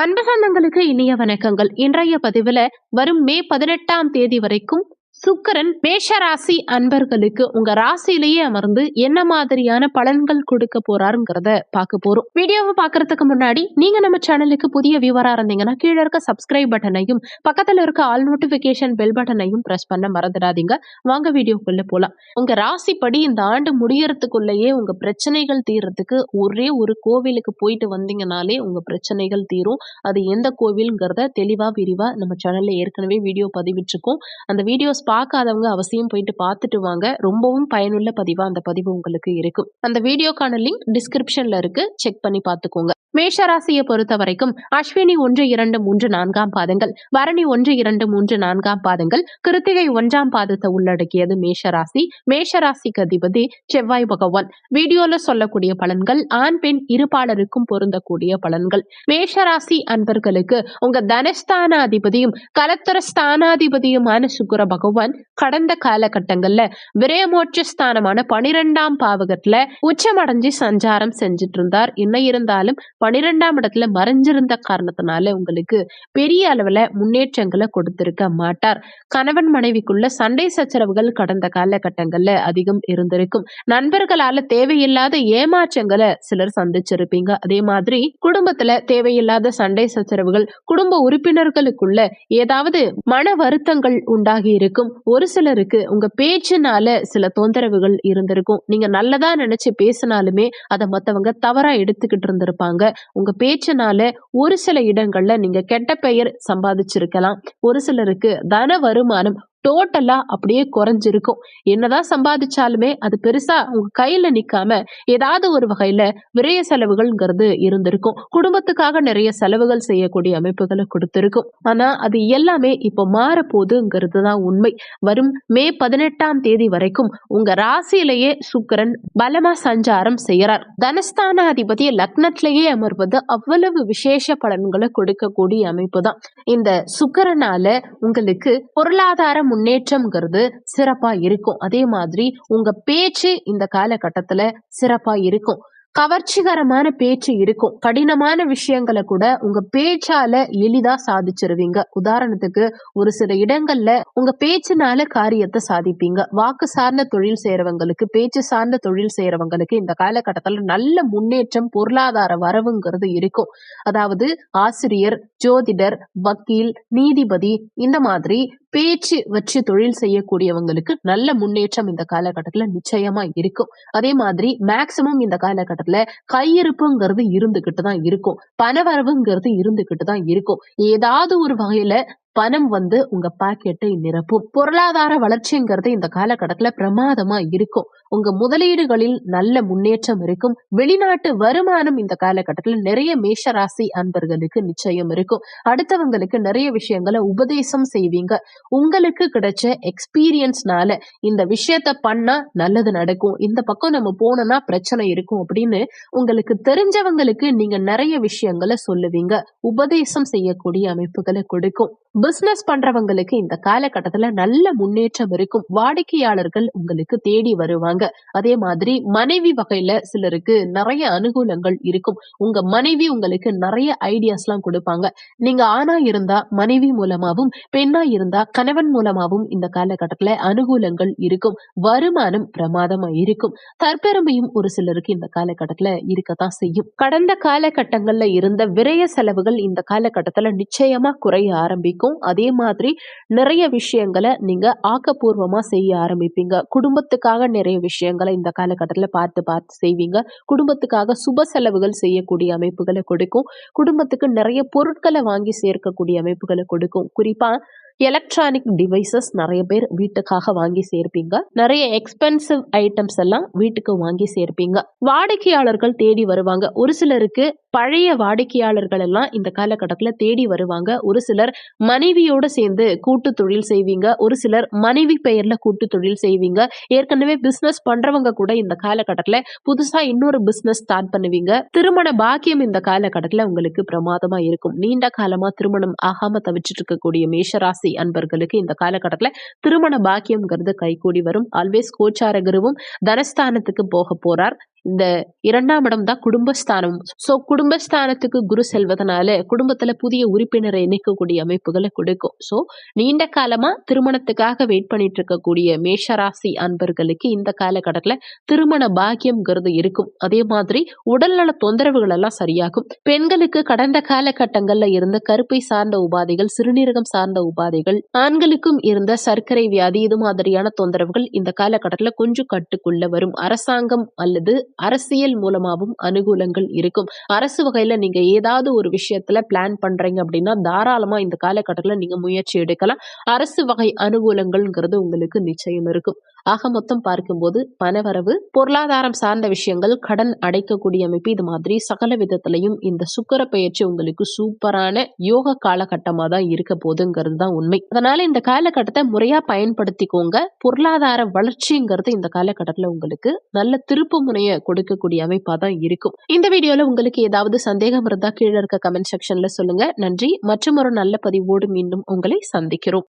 அன்பு சொந்தங்களுக்கு இனிய வணக்கங்கள். இன்றைய பதிவில் வரும் மே பதினெட்டாம் தேதி வரைக்கும் சுக்கரன் மேஷ ராசி அன்பர்களுக்கு உங்க ராசியிலேயே அமர்ந்து என்ன மாதிரியான பலன்கள் கொடுக்க போறாருங்கிறத பார்க்க போறோம். வீடியோவை பாக்குறதுக்கு முன்னாடி நீங்க நம்ம சேனலுக்கு புதிய வியூவரா இருந்தீங்கன்னா கீழே இருக்க சப்ஸ்கிரைப் பட்டனையும் பக்கத்துல இருக்க ஆல் நோட்டிபிகேஷன் பெல் பட்டனையும் பிரஸ் பண்ண மறந்துடாதீங்க. வாங்க வீடியோக்குள்ள போலாம். உங்க ராசிப்படி இந்த ஆண்டு முடியறதுக்குள்ளேயே உங்க பிரச்சனைகள் தீர்றதுக்கு ஒரே ஒரு கோவிலுக்கு போயிட்டு வந்தீங்கனாலே உங்க பிரச்சனைகள் தீரும். அது எந்த கோவில்ங்கிறத தெளிவா விரிவா நம்ம சேனல்ல ஏற்கனவே வீடியோ பதிவிட்டிருக்கோம். அந்த வீடியோஸ் பார்க்காதவங்க அவசியம் போயிட்டு பார்த்துட்டு வாங்க. ரொம்பவும் பயனுள்ள பதிவா அந்த பதிவு உங்களுக்கு இருக்கும். அந்த வீடியோக்கான லிங்க் டிஸ்கிரிப்ஷனில் இருக்கு. செக் பண்ணி பார்த்துக்கோங்க. மேஷராசியை பொறுத்த வரைக்கும் அஸ்வினி ஒன்று இரண்டு மூன்று நான்காம் பாதங்கள். பரணி ஒன்று இரண்டு மூன்று நான்காம் பாதங்கள். கிருத்திகை ஒன்றாம் பாதத்தை உள்ளடக்கியது மேஷராசி. மேஷராசிக்கு அதிபதி செவ்வாய் பகவான். வீடியோல சொல்லக்கூடிய பலன்கள் ஆண் பெண் இருபாலருக்கும் பொருந்தக்கூடிய பலன்கள். மேஷராசி அன்பர்களுக்கு உங்க தனஸ்தான அதிபதியும் கலத்தர ஸ்தானாதிபதியுமான சுக்கர பகவான் கடந்த காலகட்டங்கள்ல விரயமோட்ச ஸ்தானமான பனிரெண்டாம் பாவகத்துல உச்சமடைஞ்சு சஞ்சாரம் செஞ்சுட்டு இருந்தார் என்ன இருந்தாலும் பனிரெண்டாம் இடத்துல மறைஞ்சிருந்த காரணத்தினால உங்களுக்கு பெரிய அளவில் முன்னேற்றங்களை கொடுத்திருக்க மாட்டார். கணவன் மனைவிக்குள்ள சண்டை சச்சரவுகள் கடந்த காலகட்டங்களில் அதிகம் இருந்திருக்கும். நண்பர்களால தேவையில்லாத ஏமாற்றங்களை சிலர் சந்திச்சிருப்பீங்க. அதே மாதிரி குடும்பத்துல தேவையில்லாத சண்டை சச்சரவுகள் குடும்ப உறுப்பினர்களுக்குள்ள ஏதாவது மன வருத்தங்கள் உண்டாகி இருக்கும். ஒரு சிலருக்கு உங்க பேச்சுனால சில தொந்தரவுகள் இருந்திருக்கும். நீங்க நல்லதா நினைச்சு பேசினாலுமே அதை மத்தவங்க தவறா எடுத்துக்கிட்டு இருந்திருப்பாங்க. உங்க பேச்சுனால ஒரு சில இடங்கள்ல நீங்க கெட்ட பெயர் சம்பாதிச்சிருக்கலாம். ஒரு சிலருக்கு தன வருமானம் டோட்டலா அப்படியே குறைஞ்சிருக்கும். என்னதான் சம்பாதிச்சாலுமே அது பெருசா உங்க கையில நிக்காம ஏதாவது ஒரு வகையில விரைய செலவுகள்ங்கிறது இருந்திருக்கும். குடும்பத்துக்காக நிறைய செலவுகள் செய்யக்கூடிய அமைப்புகளை கொடுத்துருக்கும். ஆனா அது எல்லாமே இப்போ மாறப்போகுதுங்கிறது தான் உண்மை. வரும் மே பதினெட்டாம் தேதி வரைக்கும் உங்க ராசியிலேயே சுக்கரன் பலமா சஞ்சாரம் செய்யறார் தனஸ்தானாதிபதி லக்னத்திலேயே அமர்வது அவ்வளவு விசேஷ பலன்களை கொடுக்கக்கூடிய அமைப்பு தான். இந்த சுக்கரனால உங்களுக்கு பொருளாதாரம் முன்னேற்றம்ங்கிறது சிறப்பா இருக்கும். அதே மாதிரி உங்க பேச்சு இந்த காலகட்டத்துல சிறப்பா இருக்கும். கவர்ச்சிகரமான பேச்சு இருக்கும். கடினமான விஷயங்களை கூட உங்க பேச்சால எளிதா சாதிச்சிருவீங்க. உதாரணத்துக்கு ஒரு சில இடங்கள்ல உங்க பேச்சுனால காரியத்தை சாதிப்பீங்க. வாக்கு சார்ந்த தொழில் செய்யறவங்களுக்கு பேச்சு சார்ந்த தொழில் செய்யறவங்களுக்கு இந்த காலகட்டத்துல நல்ல முன்னேற்றம் பொருளாதார வரவுங்கிறது இருக்கும். அதாவது ஆசிரியர் ஜோதிடர் வக்கீல் நீதிபதி இந்த மாதிரி பேச்சு வச்சு தொழில் செய்யக்கூடியவங்களுக்கு நல்ல முன்னேற்றம் இந்த காலகட்டத்துல நிச்சயமா இருக்கும். அதே மாதிரி மேக்சிமம் இந்த காலகட்டத்துல கையிருப்புங்கிறது இருந்துகிட்டு தான் இருக்கும். பணவரவுங்கிறது இருந்துகிட்டு தான் இருக்கும். ஏதாவது ஒரு வகையில பணம் வந்து உங்க பாக்கெட்டை நிரப்பும். பொருளாதார வளர்ச்சிங்கிறது இந்த காலகட்டத்துல பிரமாதமா இருக்கும். உங்க முதலீடுகளில் நல்ல முன்னேற்றம் இருக்கும். வெளிநாட்டு வருமானம் இந்த காலகட்டத்துல நிறைய மேஷராசி அன்பர்களுக்கு நிச்சயம் இருக்கும். அடுத்தவங்களுக்கு நிறைய விஷயங்களை உபதேசம் செய்வீங்க. உங்களுக்கு கிடைச்ச எக்ஸ்பீரியன்ஸ்னால இந்த விஷயத்த பண்ணா நல்லது நடக்கும். இந்த பக்கம் நம்ம போனோம்னா பிரச்சனை இருக்கும் அப்படின்னு உங்களுக்கு தெரிஞ்சவங்களுக்கு நீங்க நிறைய விஷயங்களை சொல்லுவீங்க. உபதேசம் செய்யக்கூடிய அமைப்புகளை கொடுக்கும். பிசினஸ் பண்றவங்களுக்கு இந்த காலகட்டத்துல நல்ல முன்னேற்றம் இருக்கும். வாடிக்கையாளர்கள் உங்களுக்கு தேடி வருவாங்க. அதே மாதிரி மனைவி வகையில சிலருக்கு நிறைய அனுகூலங்கள் இருக்கும். உங்க மனைவி உங்களுக்கு நிறைய ஐடியாஸ் எல்லாம் கொடுப்பாங்க. நீங்க ஆணா இருந்தா மனைவி மூலமாவும் பெண்ணா இருந்தா கணவன் மூலமாவும் இந்த காலகட்டத்துல அனுகூலங்கள் இருக்கும். வருமானம் பிரமாதமா இருக்கும். தற்பெருமையும் ஒரு சிலருக்கு இந்த காலகட்டத்துல இருக்கத்தான் செய்யும். கடந்த காலகட்டங்கள்ல இருந்த விரய செலவுகள் இந்த காலகட்டத்துல நிச்சயமா குறைய ஆரம்பிக்கும். அதே மாதிரி நிறைய விஷயங்களை நீங்க ஆக்கப்பூர்வமா செய்ய ஆரம்பிப்பீங்க. குடும்பத்துக்காக நிறைய விஷயங்களை இந்த காலகட்டத்துல பார்த்து பார்த்து செய்வீங்க. குடும்பத்துக்காக சுப செலவுகள் செய்யக்கூடிய அமைப்புகளை கொடுக்கும். குடும்பத்துக்கு நிறைய பொருட்களை வாங்கி சேர்க்கக்கூடிய அமைப்புகளை கொடுக்கும். குறிப்பா எலக்ட்ரானிக் டிவைசஸ் நிறைய பேர் வீட்டுக்காக வாங்கி சேர்ப்பீங்க. நிறைய எக்ஸ்பென்சிவ் ஐட்டம்ஸ் எல்லாம் வீட்டுக்கு வாங்கி சேர்ப்பீங்க. வாடிக்கையாளர்கள் தேடி வருவாங்க. ஒரு சிலருக்கு பழைய வாடிக்கையாளர்கள் எல்லாம் இந்த காலகட்டத்தில் தேடி வருவாங்க. ஒரு சிலர் மனைவியோட சேர்ந்து கூட்டு தொழில் செய்வீங்க. ஒரு சிலர் மனைவி பெயர்ல கூட்டு தொழில் செய்வீங்க. ஏற்கனவே பிசினஸ் பண்றவங்க கூட இந்த காலகட்டத்தில் புதுசா இன்னொரு பிசினஸ் ஸ்டார்ட் பண்ணுவீங்க. திருமண பாக்கியம் இந்த காலகட்டத்தில் உங்களுக்கு பிரமாதமா இருக்கும். நீண்ட காலமா திருமணம் ஆகாம தவிச்சிட்டு இருக்கக்கூடிய மேஷராசி அன்பர்களுக்கு இந்த காலகட்டத்தில் திருமண பாக்கியம்ங்கிறது கைகூடி வரும். ஆல்வேஸ் கோச்சார குருவும் தனஸ்தானத்துக்கு போக போறார். இந்த இரண்டாம் இடம் தான் குடும்பஸ்தானம். ஸோ குடும்பஸ்தானத்துக்கு குரு செல்வதனால குடும்பத்துல புதிய உறுப்பினரை இணைக்கக்கூடிய அமைப்புகளை கொடுக்கும். ஸோ நீண்ட காலமா திருமணத்துக்காக வெயிட் பண்ணிட்டு இருக்கக்கூடிய மேஷராசி அன்பர்களுக்கு இந்த காலகட்டத்தில் திருமண பாக்கியம்ங்கிறது இருக்கும். அதே மாதிரி உடல்நல தொந்தரவுகள் எல்லாம் சரியாகும். பெண்களுக்கு கடந்த காலகட்டங்கள்ல இருந்த கருப்பை சார்ந்த உபாதைகள் சிறுநீரகம் சார்ந்த உபாதைகள் ஆண்களுக்கும் இருந்த சர்க்கரை வியாதி இது மாதிரியான தொந்தரவுகள் இந்த காலகட்டத்தில் கொஞ்சம் கட்டுக்குள்ள வரும். அரசாங்கம் அல்லது அரசியல் மூலமாகவும் அனுகூலங்கள் இருக்கும். அரசு வகையில நீங்க ஏதாவது ஒரு விஷயத்துல பிளான் பண்றீங்க அப்படின்னா தாராளமா இந்த காலகட்டத்துல நீங்க முயற்சி எடுக்கலாம். அரசு வகை அனுகூலங்கள்ங்கிறது உங்களுக்கு நிச்சயம் இருக்கும். ஆக மொத்தம் பார்க்கும்போது பணவரவு பொருளாதாரம் சார்ந்த விஷயங்கள் கடன் அடைக்கக்கூடிய அமைப்பு இது மாதிரி சகல விதத்திலையும் இந்த சுக்கர பயிற்சி உங்களுக்கு சூப்பரான யோக காலகட்டமா தான் இருக்க போதுங்கிறது தான் உண்மை. அதனால இந்த காலகட்டத்தை முறையா பயன்படுத்திக்கோங்க. பொருளாதார வளர்ச்சிங்கிறது இந்த காலகட்டத்தில் உங்களுக்கு நல்ல திருப்பு முனைய கொடுக்கக்கூடிய அமைப்பா தான் இருக்கும். இந்த வீடியோல உங்களுக்கு ஏதாவது சந்தேகம் இருந்தா கீழே இருக்க கமெண்ட் செக்ஷன்ல சொல்லுங்க. நன்றி. மற்றும் ஒரு நல்ல பதிவோடு மீண்டும் உங்களை சந்திக்கிறோம்.